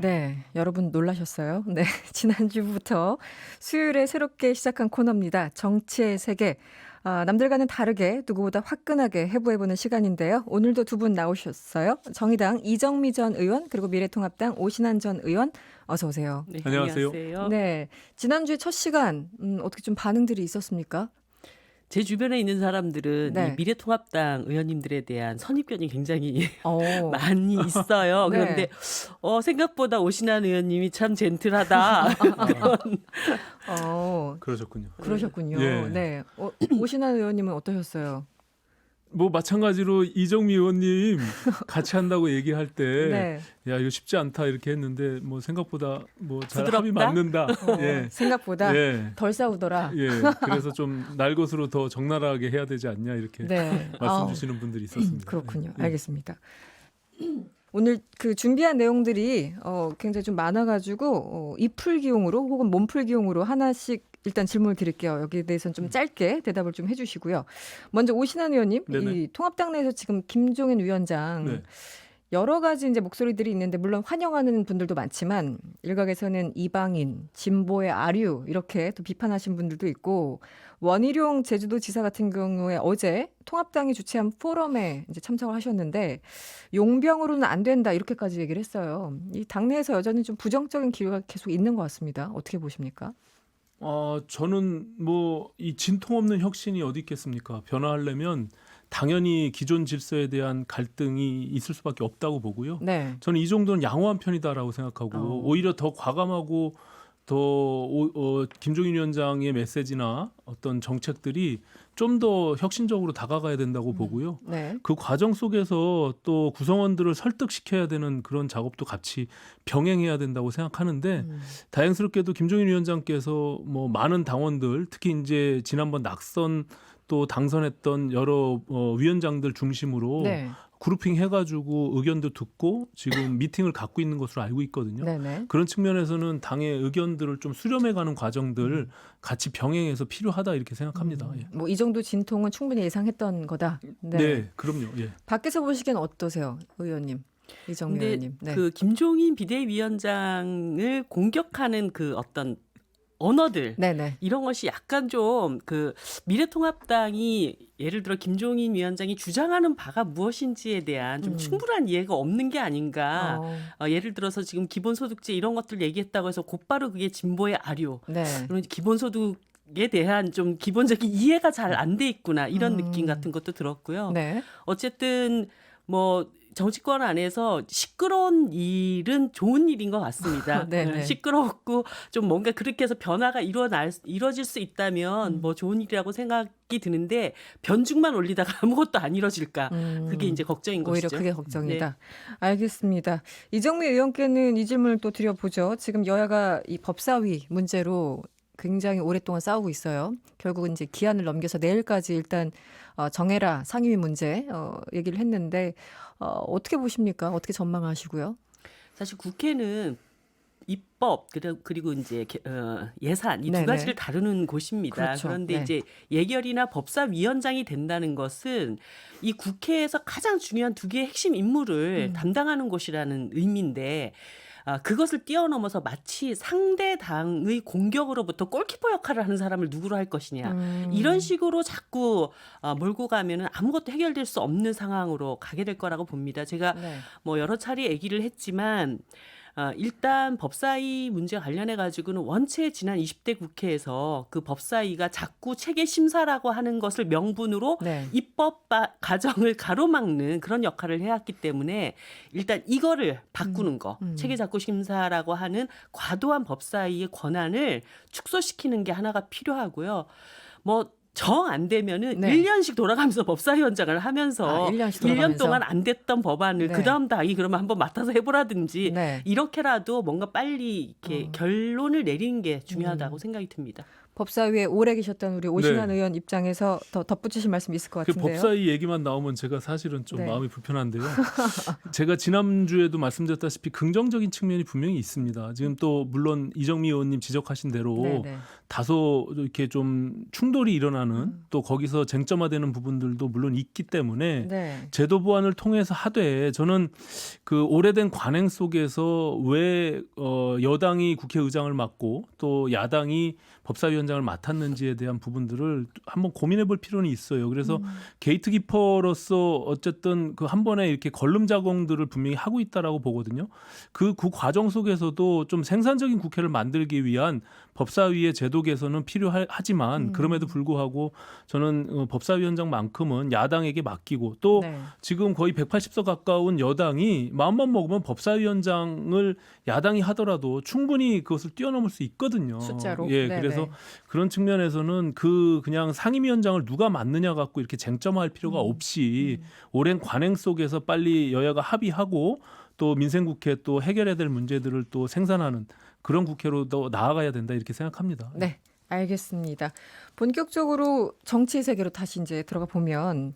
네, 여러분 놀라셨어요? 네, 지난주부터 수요일에 새롭게 시작한 코너입니다. 정치의 세계. 아, 남들과는 다르게 누구보다 화끈하게 해부해보는 시간인데요. 오늘도 두 분 나오셨어요. 정의당 이정미 전 의원 그리고 미래통합당 오신환 전 의원 어서 오세요. 네, 안녕하세요. 안녕하세요. 네, 지난주에 첫 시간 음, 어떻게 좀 반응들이 있었습니까? 제 주변에 있는 사람들은 네. 이 미래통합당 의원님들에 대한 선입견이 굉장히 어, 많이 있어요. 네. 그런데 어, 생각보다 오신환 의원님이 참 젠틀하다. 그런 어, 그러셨군요. 그러셨군요. 예. 네, 어, 오신환 의원님은 어떠셨어요? 뭐 마찬가지로 이정미 의원님 같이 한다고 얘기할 때, 네, 야 이거 쉽지 않다 이렇게 했는데 뭐 생각보다 뭐잘 합이? 맞는다. 어, 예, 생각보다 예, 덜 싸우더라. 예. 그래서 좀 날 것으로 더 적나라하게 해야 되지 않냐 이렇게 네, 말씀 아우. 주시는 분들이 있었습니다. 그렇군요. 예. 알겠습니다. 오늘 그 준비한 내용들이 어, 굉장히 좀 많아가지고 어, 이풀 기용으로 혹은 몸풀 기용으로 하나씩 일단 질문을 드릴게요. 여기에 대해서는 좀 짧게 대답을 좀 해주시고요. 먼저 오신환 의원님, 네네. 이 통합당 내에서 지금 김종인 위원장 네. 여러 가지 이제 목소리들이 있는데 물론 환영하는 분들도 많지만 일각에서는 이방인, 진보의 아류 이렇게 또 비판하신 분들도 있고 원희룡 제주도지사 같은 경우에 어제 통합당이 주최한 포럼에 이제 참석을 하셨는데 용병으로는 안 된다 이렇게까지 얘기를 했어요. 이 당내에서 여전히 좀 부정적인 기류가 계속 있는 것 같습니다. 어떻게 보십니까? 어, 저는 뭐 이 진통 없는 혁신이 어디 있겠습니까? 변화하려면 당연히 기존 질서에 대한 갈등이 있을 수밖에 없다고 보고요. 네. 저는 이 정도는 양호한 편이다라고 생각하고 어. 오히려 더 과감하고 더 오, 어, 김종인 위원장의 메시지나 어떤 정책들이 좀 더 혁신적으로 다가가야 된다고 보고요. 네. 그 과정 속에서 또 구성원들을 설득시켜야 되는 그런 작업도 같이 병행해야 된다고 생각하는데 음. 다행스럽게도 김종인 위원장께서 뭐 많은 당원들 특히 이제 지난번 낙선 또 당선했던 여러 어, 위원장들 중심으로 네. 그룹핑 해가지고 의견도 듣고 지금 미팅을 갖고 있는 것으로 알고 있거든요. 네네. 그런 측면에서는 당의 의견들을 좀 수렴해가는 과정들 같이 병행해서 필요하다 이렇게 생각합니다. 예. 뭐이 정도 진통은 충분히 예상했던 거다. 네. 그럼요. 예. 밖에서 보시기엔 어떠세요, 의원님? 이정미 의원님. 네. 그 김종인 비대위원장을 공격하는 그 어떤 언어들 네네. 이런 것이 약간 좀 그 미래통합당이 예를 들어 김종인 위원장이 주장하는 바가 무엇인지에 대한 좀 음. 충분한 이해가 없는 게 아닌가. 어, 어, 예를 들어서 지금 기본소득제 이런 것들 얘기했다고 해서 곧바로 그게 진보의 아류. 네. 그런 기본소득 에 대한 좀 기본적인 이해가 잘 안 돼 있구나 이런 음. 느낌 같은 것도 들었고요. 네. 어쨌든 뭐 정치권 안에서 시끄러운 일은 좋은 일인 것 같습니다. 네네. 네, 시끄럽고 좀 뭔가 그렇게 해서 변화가 일어날 이뤄질 수 있다면 음. 뭐 좋은 일이라고 생각이 드는데 변죽만 올리다가 아무것도 안 이뤄질까 음, 그게 이제 걱정인 오히려 것이죠. 그게 걱정이다. 알겠습니다. 이정미 의원께는 이 질문을 또 드려보죠. 지금 여야가 이 법사위 문제로 굉장히 오랫동안 싸우고 있어요. 결국은 이제 기한을 넘겨서 내일까지 일단 어, 정해라 상임위 문제 어, 얘기를 했는데 어, 어떻게 보십니까? 어떻게 전망하시고요? 사실 국회는 입법 그리고- 이제 개- 어, 예산 이 두. 가지를 다루는 곳입니다. 그렇죠. 그런데 네. 이제 예결이나 법사위원장이 된다는 것은 이 국회에서 가장 중요한 두 개의 핵심 임무를 음. 담당하는 곳이라는 의미인데 아, 그것을 뛰어넘어서 마치 상대 당의 공격으로부터 골키퍼 역할을 하는 사람을 누구로 할 것이냐. 음, 이런 식으로 자꾸 어, 몰고 가면은 아무것도 해결될 수 없는 상황으로 가게 될 거라고 봅니다. 제가 네. 뭐 여러 차례 얘기를 했지만 어, 일단 법사위 문제 관련해 가지고는 원체 지난 20대 국회에서 그 법사위가 자꾸 체계 심사라고 하는 것을 명분으로 네. 입법 바- 과정을 가로막는 그런 역할을 해왔기 때문에 일단 이거를 바꾸는 거 음. 체계 작고 심사라고 하는 과도한 법사위의 권한을 축소시키는 게 하나가 필요하고요. 뭐 정 안 되면은 네. 일 1년씩 돌아가면서 법사위원장을 하면서 아, 1년씩 일년 돌아가면서. 동안 안 됐던 법안을 네. 그 다음 당이 그러면 한번 맡아서 해보라든지 네. 이렇게라도 뭔가 빨리 이렇게 어. 결론을 내리는 게 중요하다고 음. 생각이 듭니다. 법사위에 오래 계셨던 우리 오신환 네. 의원 입장에서 더 덧붙이실 말씀 있을 것그 같은데요. 법사위 얘기만 나오면 제가 사실은 좀 네. 마음이 불편한데요. 제가 지난주에도 말씀드렸다시피 긍정적인 측면이 분명히 있습니다. 지금 또 물론 이정미 의원님 지적하신 대로 네네. 다소 이렇게 좀 충돌이 일어나는 음. 또 거기서 쟁점화되는 부분들도 물론 있기 때문에 네. 제도 보완을 통해서 하되 저는 그 오래된 관행 속에서 왜 어, 여당이 국회의장을 맡고 또 야당이 법사위원장을 맡았는지에 대한 부분들을 한번 고민해 볼 필요는 있어요. 그래서 음. 게이트키퍼로서 어쨌든 그 한 번에 이렇게 걸름 작업들을 분명히 하고 있다라고 보거든요. 그, 그 과정 속에서도 좀 생산적인 국회를 만들기 위한 법사위의 제도 개선은 필요하지만 음. 그럼에도 불구하고 저는 어, 법사위원장만큼은 야당에게 맡기고 또 네. 지금 거의 180석 가까운 여당이 마음만 먹으면 법사위원장을 야당이 하더라도 충분히 그것을 뛰어넘을 수 있거든요. 숫자로. 예, 네네. 그래서 그런 측면에서는 그 그냥 상임위원장을 누가 맡느냐 갖고 이렇게 쟁점화할 필요가 음. 없이 음. 오랜 관행 속에서 빨리 여야가 합의하고 또 민생국회 또 해결해야 될 문제들을 또 생산하는 그런 국회로 더 나아가야 된다 이렇게 생각합니다. 네, 알겠습니다. 본격적으로 정치의 세계로 다시 이제 들어가 보면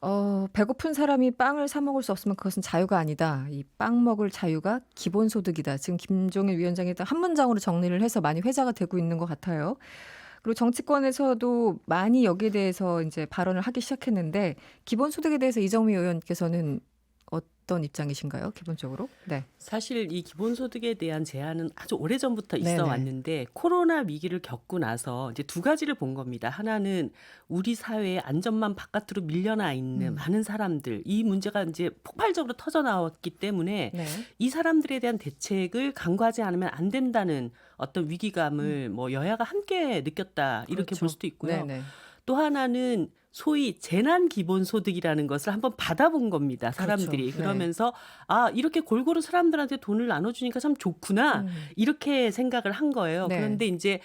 어, 배고픈 사람이 빵을 사 먹을 수 없으면 그것은 자유가 아니다. 이 빵 먹을 자유가 기본 소득이다. 지금 김종인 위원장이 한 문장으로 정리를 해서 많이 회자가 되고 있는 것 같아요. 그리고 정치권에서도 많이 여기에 대해서 이제 발언을 하기 시작했는데 기본 소득에 대해서 이정미 의원께서는 어떤 입장이신가요? 기본적으로? 네. 사실 이 기본소득에 대한 제한은 아주 오래 전부터 있어 네네. 왔는데 코로나 위기를 겪고 나서 이제 두 가지를 본 겁니다. 하나는 우리 사회의 안전만 바깥으로 밀려나 있는 음. 많은 사람들 이 문제가 이제 폭발적으로 터져 나왔기 때문에 네. 이 사람들에 대한 대책을 강구하지 않으면 안 된다는 어떤 위기감을 뭐 여야가 함께 느꼈다 이렇게 음. 그렇죠. 볼 수도 있고요. 네네. 또 하나는 소위 재난 기본 소득이라는 것을 한번 받아본 겁니다. 사람들이 그렇죠. 네. 그러면서 아 이렇게 골고루 사람들한테 돈을 나눠주니까 참 좋구나 음. 이렇게 생각을 한 거예요. 네. 그런데 이제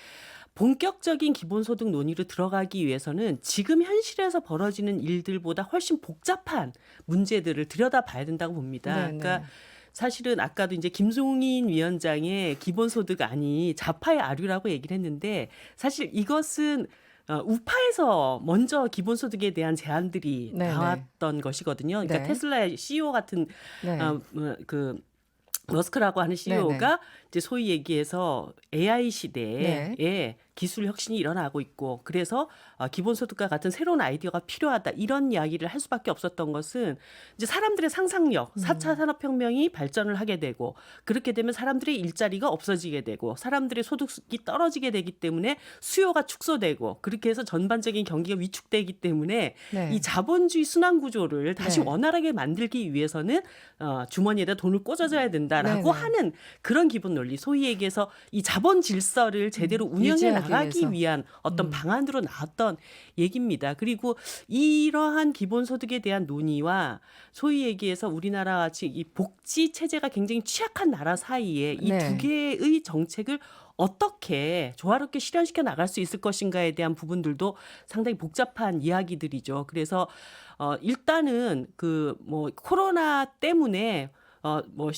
본격적인 기본소득 논의로 들어가기 위해서는 지금 현실에서 벌어지는 일들보다 훨씬 복잡한 문제들을 들여다봐야 된다고 봅니다. 네, 그러니까 네. 사실은 아까도 이제 김종인 위원장의 기본소득 안이 좌파의 아류라고 얘기를 했는데 사실 이것은 어, 우파에서 먼저 기본소득에 대한 제안들이 네네. 나왔던 것이거든요. 그러니까 네. 테슬라의 CEO 같은 네. 어, 뭐, 그 머스크라고 하는 CEO가 이제 소위 얘기해서 AI 시대에 네. 기술 혁신이 일어나고 있고 그래서 어, 기본소득과 같은 새로운 아이디어가 필요하다 이런 이야기를 할 수밖에 없었던 것은 이제 사람들의 상상력, 음. 4차 산업혁명이 발전을 하게 되고 그렇게 되면 사람들의 일자리가 없어지게 되고 사람들의 소득이 떨어지게 되기 때문에 수요가 축소되고 그렇게 해서 전반적인 경기가 위축되기 때문에 네. 이 자본주의 순환 구조를 다시 네. 원활하게 만들기 위해서는 어, 주머니에다 돈을 꽂아줘야 된다라고 네네. 하는 그런 기본 논리. 소위 얘기해서 이 자본 질서를 제대로 음, 운영해 유지하기 나가기 위해서. 위한 어떤 음. 방안으로 나왔던 얘기입니다. 그리고 이러한 기본소득에 대한 논의와 소위 얘기해서 우리나라 같이 이 복지 체제가 굉장히 취약한 나라 사이에 이 두 네. 개의 정책을 어떻게 조화롭게 실현시켜 나갈 수 있을 것인가에 대한 부분들도 상당히 복잡한 이야기들이죠. 그래서 어 일단은 그 뭐 코로나 때문에 어뭐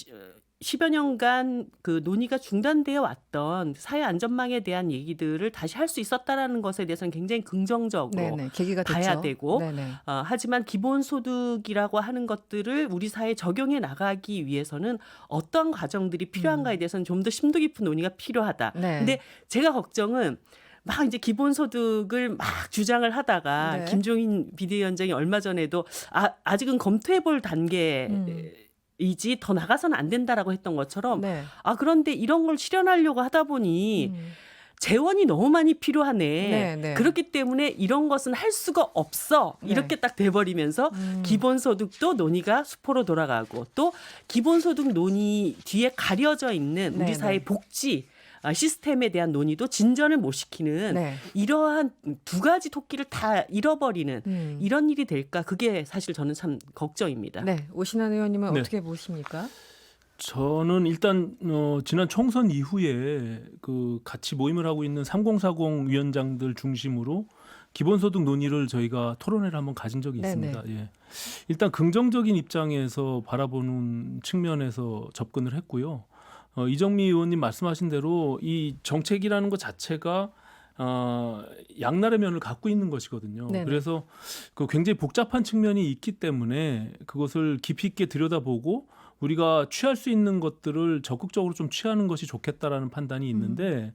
10여 년간 그 논의가 중단되어 왔던 사회 안전망에 대한 얘기들을 다시 할 수 있었다라는 것에 대해서는 굉장히 긍정적으로 네네. 계기가 됐죠. 봐야 되고 네네. 어, 하지만 기본 소득이라고 하는 것들을 우리 사회에 적용해 나가기 위해서는 어떤 과정들이 필요한가에 대해서는 좀 더 심도 깊은 논의가 필요하다. 네. 근데 제가 걱정은 막 이제 기본소득을 막 주장을 하다가 네. 김종인 비대위원장이 얼마 전에도 아, 아직은 검토해 볼 단계 음. 이지 더 나가서는 안 된다라고 했던 것처럼 네. 아 그런데 이런 걸 실현하려고 하다 보니 음. 재원이 너무 많이 필요하네. 네, 네. 그렇기 때문에 이런 것은 할 수가 없어. 네. 이렇게 딱 돼버리면서 음. 기본소득도 논의가 수포로 돌아가고 또 기본소득 논의 뒤에 가려져 있는 네, 우리 사회 네. 복지 아, 시스템에 대한 논의도 진전을 못 시키는 네. 이러한 두 가지 토끼를 다 잃어버리는 음. 이런 일이 될까 그게 사실 저는 참 걱정입니다. 네. 오신환 의원님은 네. 어떻게 보십니까? 저는 일단 어, 지난 총선 이후에 그 같이 모임을 하고 있는 3040 위원장들 중심으로 기본소득 논의를 저희가 토론회를 한번 가진 적이 네네. 있습니다. 예. 일단 긍정적인 입장에서 바라보는 측면에서 접근을 했고요. 어, 이정미 의원님 말씀하신 대로 이 정책이라는 것 자체가 어, 양날의 면을 갖고 있는 것이거든요. 네네. 그래서 그 굉장히 복잡한 측면이 있기 때문에 그것을 깊이 있게 들여다보고 우리가 취할 수 있는 것들을 적극적으로 좀 취하는 것이 좋겠다라는 판단이 있는데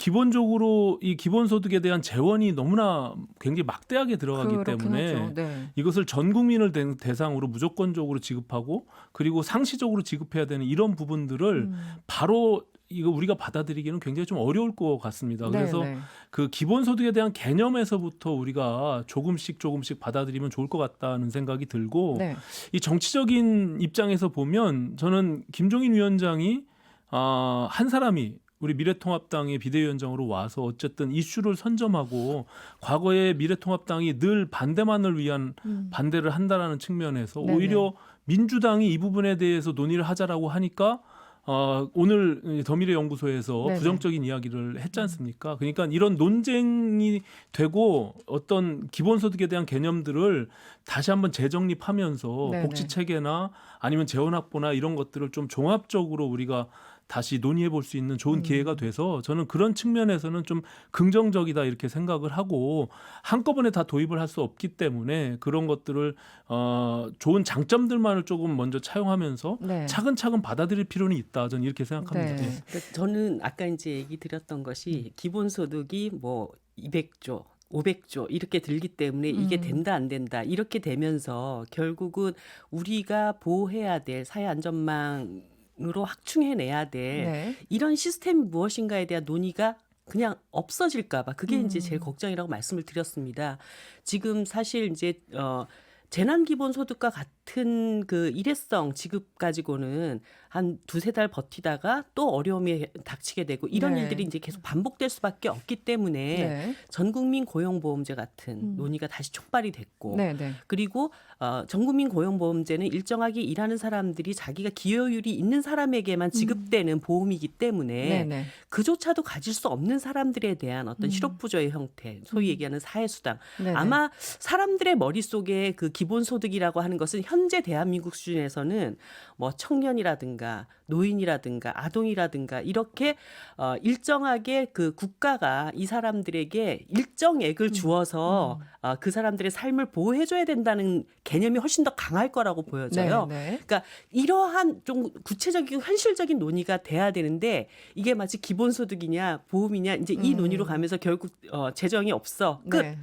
기본적으로 이 기본소득에 대한 재원이 너무나 굉장히 막대하게 들어가기 때문에. 네. 이것을 전 국민을 대- 대상으로 무조건적으로 지급하고 그리고 상시적으로 지급해야 되는 이런 부분들을 음. 바로 이거 우리가 받아들이기는 굉장히 좀 어려울 것 같습니다. 그래서 네, 네. 그 기본소득에 대한 개념에서부터 우리가 조금씩 조금씩 받아들이면 좋을 것 같다는 생각이 들고 네. 이 정치적인 입장에서 보면 저는 김종인 위원장이 아, 한 사람이 우리 미래통합당의 비대위원장으로 와서 어쨌든 이슈를 선점하고 과거에 미래통합당이 늘 반대만을 위한 음. 반대를 한다라는 측면에서 네네. 오히려 민주당이 이 부분에 대해서 논의를 하자라고 하니까 어, 오늘 더미래 연구소에서 네네. 부정적인 이야기를 했지 않습니까? 그러니까 이런 논쟁이 되고 어떤 기본소득에 대한 개념들을 다시 한번 재정립하면서 네네. 복지 체계나 아니면 재원 확보나 이런 것들을 좀 종합적으로 우리가 다시 논의해 볼 수 있는 좋은 음. 기회가 돼서 저는 그런 측면에서는 좀 긍정적이다 이렇게 생각을 하고 한꺼번에 다 도입을 할 수 없기 때문에 그런 것들을 어 좋은 장점들만을 조금 먼저 차용하면서 네. 차근차근 받아들일 필요는 있다. 저는 이렇게 생각합니다. 네. 네. 그러니까 저는 아까 이제 얘기 드렸던 것이 기본소득이 뭐 200조 500조 이렇게 들기 때문에 이게 음. 된다 안 된다 이렇게 되면서 결국은 우리가 보호해야 될 사회 안전망 으로 확충해내야 될 네. 이런 시스템이 무엇인가에 대한 논의가 그냥 없어질까봐 그게 이제 음. 제일 걱정이라고 말씀을 드렸습니다. 지금 사실 이제 어 재난 기본 소득과 같은 그 일회성 지급 가지고는 한 두세 달 버티다가 또 어려움이 닥치게 되고 이런 네. 일들이 이제 계속 반복될 수밖에 없기 때문에 네. 전 국민 고용보험제 같은 음. 논의가 다시 촉발이 됐고 네. 네. 그리고 어, 전 국민 고용보험제는 일정하게 일하는 사람들이 자기가 기여율이 있는 사람에게만 지급되는 보험이기 때문에 음. 네. 네. 그조차도 가질 수 없는 사람들에 대한 어떤 음. 실업부조의 형태, 소위 얘기하는 사회수당. 네. 네. 아마 사람들의 머릿속에 그 기본소득이라고 하는 것은 현재 대한민국 수준에서는 뭐 청년이라든가 노인이라든가 아동이라든가 이렇게 어 일정하게 그 국가가 이 사람들에게 일정액을 주어서 어, 그 사람들의 삶을 보호해 줘야 된다는 개념이 훨씬 더 강할 거라고 보여져요. 네. 네. 그러니까 이러한 좀 구체적이고 현실적인 논의가 돼야 되는데 이게 마치 기본소득이냐 보험이냐 이제 이 음. 논의로 가면서 결국 어, 재정이 없어 끝 네.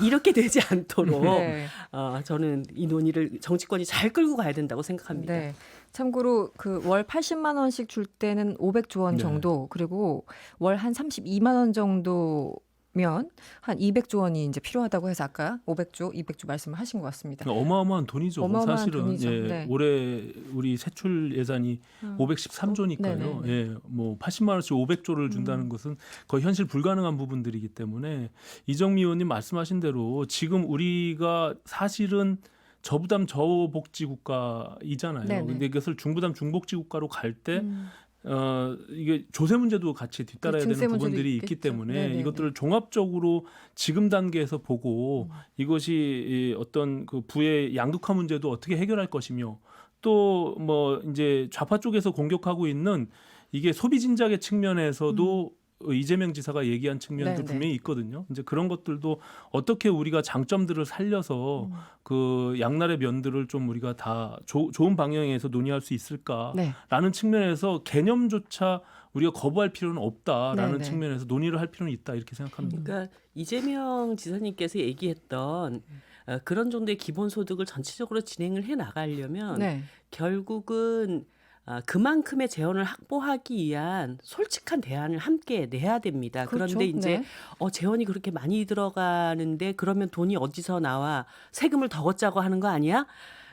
이렇게 되지 않도록 네. 어, 저는 이 논의를 정치권이 잘 끌고 가야 된다고 생각합니다. 네. 참고로 그 월 80만 원씩 줄 때는 500조 원 네. 정도 그리고 월 한 32만 원 정도 면 한 200조 원이 이제 필요하다고 해서 아까 500조, 200조 말씀을 하신 것 같습니다. 그러니까 어마어마한 돈이죠. 어마어마한 사실은 돈이죠. 예, 네. 올해 우리 세출 예산이 음. 513조니까요. 네네. 예, 뭐 80만 원씩 500조를 준다는 음. 것은 거의 현실 불가능한 부분들이 기 때문에 이정미 의원님 말씀하신 대로 지금 우리가 사실은 저부담 저복지 국가이잖아요. 네네. 근데 이것을 중부담 중복지 국가로 갈때 음. 어, 이게 조세 문제도 같이 뒤따라야 그 되는 부분들이 있겠죠. 있기 때문에 네네네. 이것들을 종합적으로 지금 단계에서 음. 보고 이것이 이 어떤 그 부의 양극화 문제도 어떻게 해결할 것이며 또 뭐 이제 좌파 쪽에서 공격하고 있는 이게 소비 진작의 측면에서도 이재명 지사가 얘기한 측면도 음. 네네. 분명히 있거든요. 이제 그런 것들도 어떻게 우리가 장점들을 살려서 음. 그 양날의 면들을 좀 우리가 다 조- 좋은 방향에서 논의할 수 있을까? 네. 라는 측면에서 개념조차 우리가 거부할 필요는 없다라는 네네. 측면에서 논의를 할 필요는 있다 이렇게 생각합니다. 그러니까 이재명 지사님께서 얘기했던 어, 그런 정도의 기본소득을 전체적으로 진행을 해 나가려면 네. 결국은 아, 그만큼의 재원을 확보하기 위한 솔직한 대안을 함께 내야 됩니다. 그 그렇죠. 런데 이제 네. 어, 재원이 그렇게 많이 들어가는데 그러면 돈이 어디서 나와 세금을 더 걷자고 하는 거 아니야?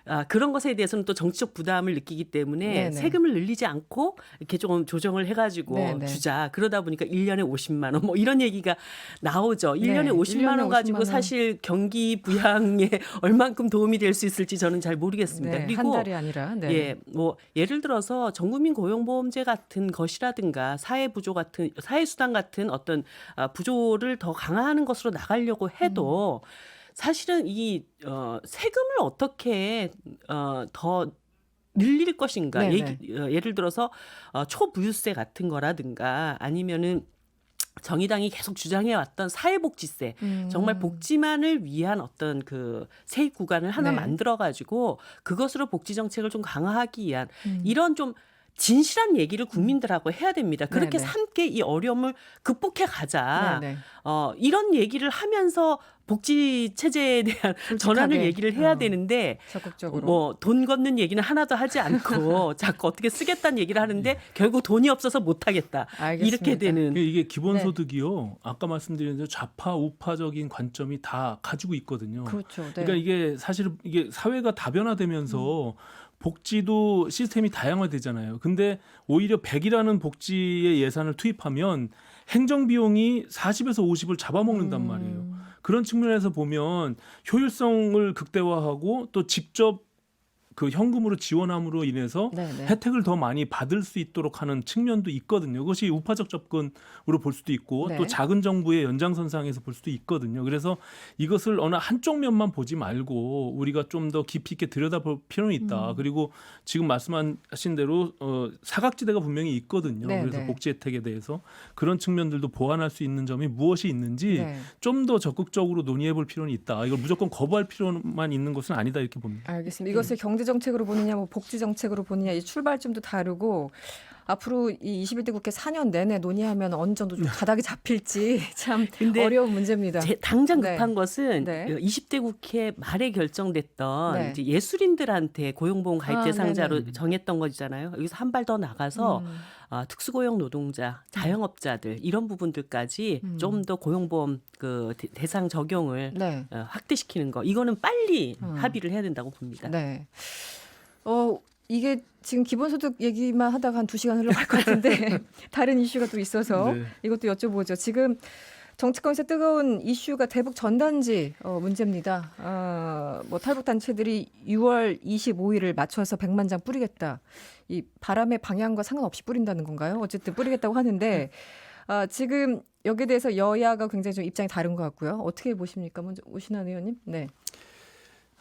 아, 그런 것에 대해서는 또 정치적 부담을 느끼기 때문에 네네. 세금을 늘리지 않고 이렇게 조금 조정을 해가지고 네네. 주자. 그러다 보니까 1년에 50만 원 뭐 이런 얘기가 나오죠. 1년에 네, 50만 원 1년에 가지고 50만 원. 사실 경기 부양에 얼만큼 도움이 될 수 있을지 저는 잘 모르겠습니다. 네. 그리고 한 달이 아니라 네. 예, 뭐 예를 들어서 전국민 고용보험제 같은 것이라든가 사회 부조 같은 사회 수당 같은 어떤 아, 부조를 더 강화하는 것으로 나가려고 해도 사실은 이 어, 세금을 어떻게 어, 더 늘릴 것인가? 네네. 얘기, 어, 예를 들어서 어, 초부유세 같은 거라든가 아니면은 정의당이 계속 주장해왔던 사회복지세 음. 정말 복지만을 위한 어떤 그 세입 구간을 하나 네. 만들어 가지고 그것으로 복지 정책을 좀 강화하기 위한 음. 이런 좀 진실한 얘기를 국민들하고 해야 됩니다. 그렇게 네네. 함께 이 어려움을 극복해 가자. 네네. 어, 이런 얘기를 하면서 복지 체제에 대한 전환을 솔직하게. 얘기를 해야 어. 되는데 적극적으로. 뭐 돈 걷는 얘기는 하나도 하지 않고 자꾸 어떻게 쓰겠다는 얘기를 하는데 결국 돈이 없어서 못 하겠다. 알겠습니다. 이렇게 되는 이게 네. 기본 소득이요. 아까 말씀드린 대로 좌파 우파적인 관점이 다 가지고 있거든요. 그렇죠. 네. 그러니까 이게 사실 이게 사회가 다변화되면서 복지도 시스템이 다양화되잖아요. 근데 오히려 100이라는 복지의 예산을 투입하면 행정 비용이 40에서 50을 잡아먹는단 말이에요. 음. 그런 측면에서 보면 효율성을 극대화하고 또 직접 그 현금으로 지원함으로 인해서 네네. 혜택을 더 많이 받을 수 있도록 하는 측면도 있거든요. 그것이 우파적 접근으로 볼 수도 있고 네. 또 작은 정부의 연장선상에서 볼 수도 있거든요. 그래서 이것을 어느 한쪽 면만 보지 말고 우리가 좀 더 깊이 있게 들여다볼 필요는 있다. 음. 그리고 지금 말씀하신 대로 어, 사각지대가 분명히 있거든요. 네, 그래서 네. 복지 혜택에 대해서 그런 측면들도 보완할 수 있는 점이 무엇이 있는지 네. 좀더 적극적으로 논의해 볼 필요는 있다. 이걸 무조건 거부할 필요만 있는 것은 아니다 이렇게 봅니다. 알겠습니다. 이것을 경제 정책으로 보느냐, 뭐 복지 정책으로 보느냐 이 출발점도 다르고 앞으로 이 21대 국회 4년 내내 논의하면 어느 정도 좀 가닥이 잡힐지 참 어려운 문제입니다. 제, 당장 네. 급한 것은 네. 20대 국회 말에 결정됐던 네. 이제 예술인들한테 고용보험 가입 아, 대상자로 네네. 정했던 거잖아요. 여기서 한 발 더 나가서 음. 아, 특수고용 노동자, 자영업자들 이런 부분들까지 음. 좀더 고용보험 그 대- 대상 적용을 네. 어, 확대시키는 거 이거는 빨리 음. 합의를 해야 된다고 봅니다. 네. 어 이게 지금 기본소득 얘기만 하다가 한 두 시간 흘러갈 것 같은데 다른 이슈가 또 있어서 네. 이것도 여쭤보죠. 지금 정치권에서 뜨거운 이슈가 대북 전단지 어, 문제입니다. 어, 뭐 탈북 단체들이 6월 25일을 맞춰서 100만 장 뿌리겠다. 이 바람의 방향과 상관없이 뿌린다는 건가요? 어쨌든 뿌리겠다고 하는데 아, 지금 여기에 대해서 여야가 굉장히 좀 입장이 다른 것 같고요. 어떻게 보십니까? 먼저 오신환 의원님. 네.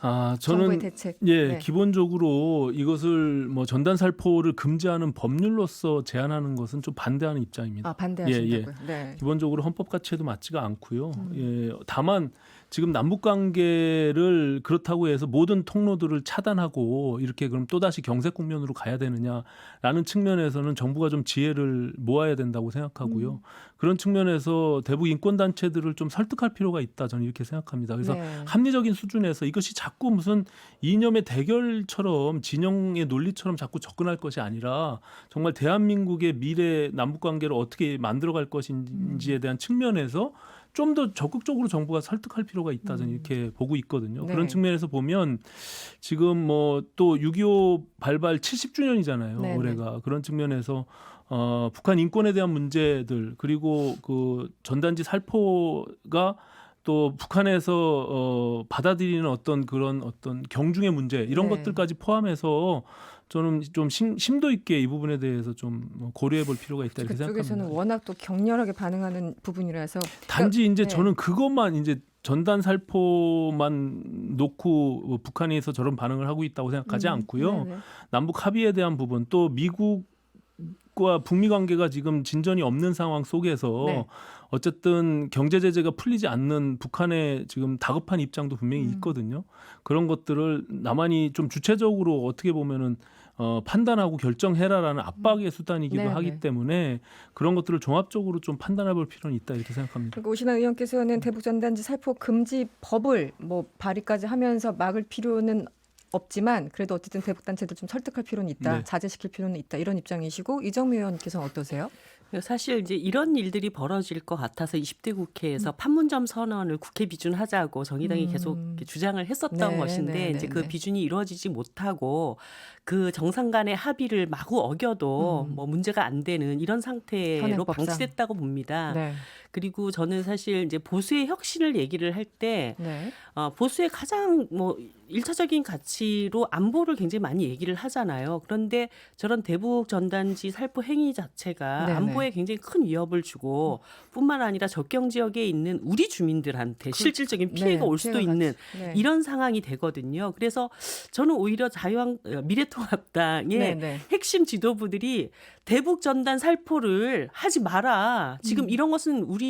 아 저는. 예, 네. 기본적으로 이것을 뭐 전단 살포를 금지하는 법률로서 제한하는 것은 좀 반대하는 입장입니다. 아 반대하신다고요. 예, 네. 기본적으로 헌법 가치에도 맞지가 않고요. 음. 예, 다만 지금 남북 관계를 그렇다고 해서 모든 통로들을 차단하고 이렇게 그럼 또다시 경색 국면으로 가야 되느냐라는 측면에서는 정부가 좀 지혜를 모아야 된다고 생각하고요. 음. 그런 측면에서 대북 인권 단체들을 좀 설득할 필요가 있다 저는 이렇게 생각합니다. 그래서 네. 합리적인 수준에서 이것이 자꾸 무슨 이념의 대결처럼 진영의 논리처럼 자꾸 접근할 것이 아니라 정말 대한민국의 미래 남북 관계를 어떻게 만들어갈 것인지에 대한 측면에서 좀 더 적극적으로 정부가 설득할 필요가 있다 저는 음. 이렇게 보고 있거든요. 네. 그런 측면에서 보면 지금 뭐 또 6.25 발발 70주년이잖아요. 네, 올해가 그런 측면에서 어, 북한 인권에 대한 문제들 그리고 그 전단지 살포가 또 북한에서 어, 받아들이는 어떤 그런 어떤 경중의 문제 이런 네. 것들까지 포함해서 저는 좀 심, 심도 있게 이 부분에 대해서 좀 고려해 볼 필요가 있다 이렇게 그쪽에서는 생각합니다. 워낙 또 격렬하게 반응하는 부분이라서 단지 이제 네. 저는 그것만 이제 전단 살포만 놓고 뭐 북한에서 저런 반응을 하고 있다고 생각하지 음, 않고요. 네네. 남북 합의에 대한 부분 또 미국 과 북미 관계가 지금 진전이 없는 상황 속에서 네. 어쨌든 경제 제재가 풀리지 않는 북한의 지금 다급한 입장도 분명히 음. 있거든요. 그런 것들을 남한이 좀 주체적으로 어떻게 보면은 어, 판단하고 결정해라라는 압박의 수단이기도 네, 하기 네. 때문에 그런 것들을 종합적으로 좀 판단해 볼 필요는 있다 이렇게 생각합니다. 그러니까 오신환 의원께서는 대북 전단지 살포 금지 법을 뭐 발의까지 하면서 막을 필요는 없지만 그래도 어쨌든 대북 단체들 좀 설득할 필요는 있다, 네. 자제시킬 필요는 있다 이런 입장이시고 이정미 의원께서는 어떠세요? 사실 이제 이런 일들이 벌어질 것 같아서 20대 국회에서 판문점 선언을 국회 비준하자고 정의당이 음. 계속 주장을 했었던 네, 것인데 네, 이제 네, 그 네. 비준이 이루어지지 못하고 그 정상 간의 합의를 마구 어겨도 음. 뭐 문제가 안 되는 이런 상태로 현행법상. 방치됐다고 봅니다. 네, 그리고 저는 사실 이제 보수의 혁신을 얘기를 할때 네, 어, 보수의 가장 뭐 일차적인 가치로 안보를 굉장히 많이 얘기를 하잖아요. 그런데 저런 대북 전단지 살포 행위 자체가 네네. 안보에 굉장히 큰 위협을 주고 뿐만 아니라 적경 지역에 있는 우리 주민들한테 실질적인 피해가 네, 올 수도 있는 네. 이런 상황이 되거든요. 그래서 저는 오히려 자유한 어, 미래통합당의 네, 네. 핵심 지도부들이 대북 전단 살포를 하지 마라. 지금 음. 이런 것은 우리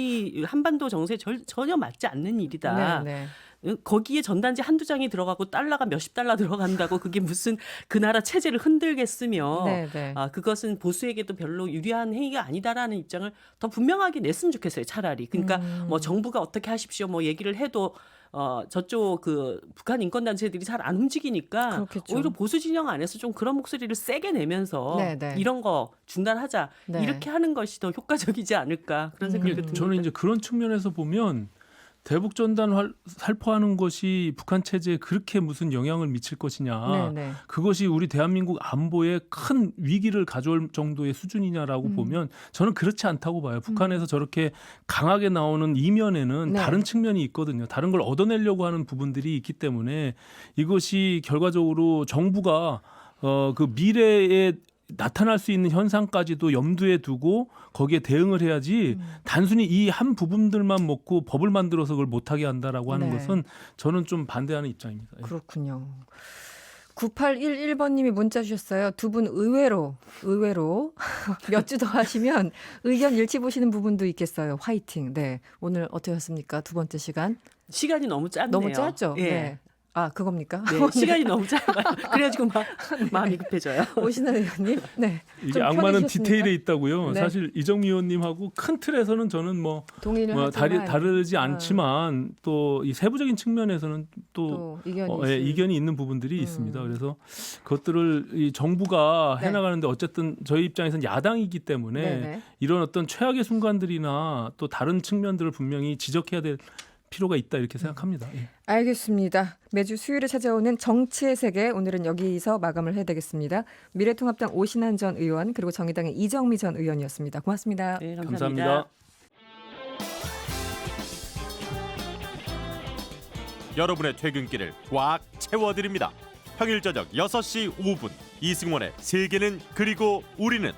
한반도 정세에 절- 전혀 맞지 않는 일이다. 네, 네. 응, 거기에 전단지 한두 장이 들어가고 달러가 몇십 달러 들어간다고 그게 무슨 그 나라 체제를 흔들겠으며 네, 네. 아, 그것은 보수에게도 별로 유리한 행위가 아니다라는 입장을 더 분명하게 냈으면 좋겠어요, 차라리. 그러니까 음. 뭐 정부가 어떻게 하십시오 뭐 얘기를 해도 어, 저쪽 그 북한 인권단체들이 잘 안 움직이니까 그렇겠죠. 오히려 보수 진영 안에서 좀 그런 목소리를 세게 내면서 네, 네. 이런 거 중단하자 네. 이렇게 하는 것이 더 효과적이지 않을까 그런 생각이 음. 듭니다. 저는 이제 그런 측면에서 보면 대북 전단 활- 살포하는 것이 북한 체제에 그렇게 무슨 영향을 미칠 것이냐. 네, 네. 그것이 우리 대한민국 안보에 큰 위기를 가져올 정도의 수준이냐라고 음. 보면 저는 그렇지 않다고 봐요. 북한에서 저렇게 강하게 나오는 이면에는 네. 다른 측면이 있거든요. 다른 걸 얻어내려고 하는 부분들이 있기 때문에 이것이 결과적으로 정부가 어 그 미래에 나타날 수 있는 현상까지도 염두에 두고 거기에 대응을 해야지 음. 단순히 이 한 부분들만 먹고 법을 만들어서 그걸 못하게 한다라고 하는 네. 것은 저는 좀 반대하는 입장입니다. 예. 그렇군요. 9811번님이 문자 주셨어요. 두 분 의외로 의외로 몇 주 더 하시면 의견 일치 보시는 부분도 있겠어요. 화이팅. 네 오늘 어떠셨습니까? 두 번째 시간 시간이 너무 짧네요. 너무 짧죠. 예. 네. 아 그겁니까? 네, 시간이 너무 짧아요. 그래가지고 막 마음이 급해져요. 오신환 의원님. 네. 이게 좀 악마는? 디테일에 있다고요. 네. 사실 이정미 의원님하고 큰 틀에서는 저는 뭐, 동의를 뭐 다리, 다르지 아. 않지만 또이 세부적인 측면에서는 또, 또 이견이 어, 예, 이견이 있는 부분들이 음. 있습니다. 그래서 그것들을 이 정부가 네. 해나가는데 어쨌든 저희 입장에서는 야당이기 때문에 네네. 이런 어떤 최악의 순간들이나 또 다른 측면들을 분명히 지적해야 될 필요가 있다 이렇게 생각합니다. 예. 알겠습니다. 매주 수요일에 찾아오는 정치의 세계 오늘은 여기서 마감을 해야 되겠습니다. 미래통합당 오신환 전 의원 그리고 정의당의 이정미 전 의원이었습니다. 고맙습니다. 네, 감사합니다. 여러분의 퇴근길을 꽉 채워드립니다. 평일 저녁 6시 5분 이승원의 세계는 그리고 우리는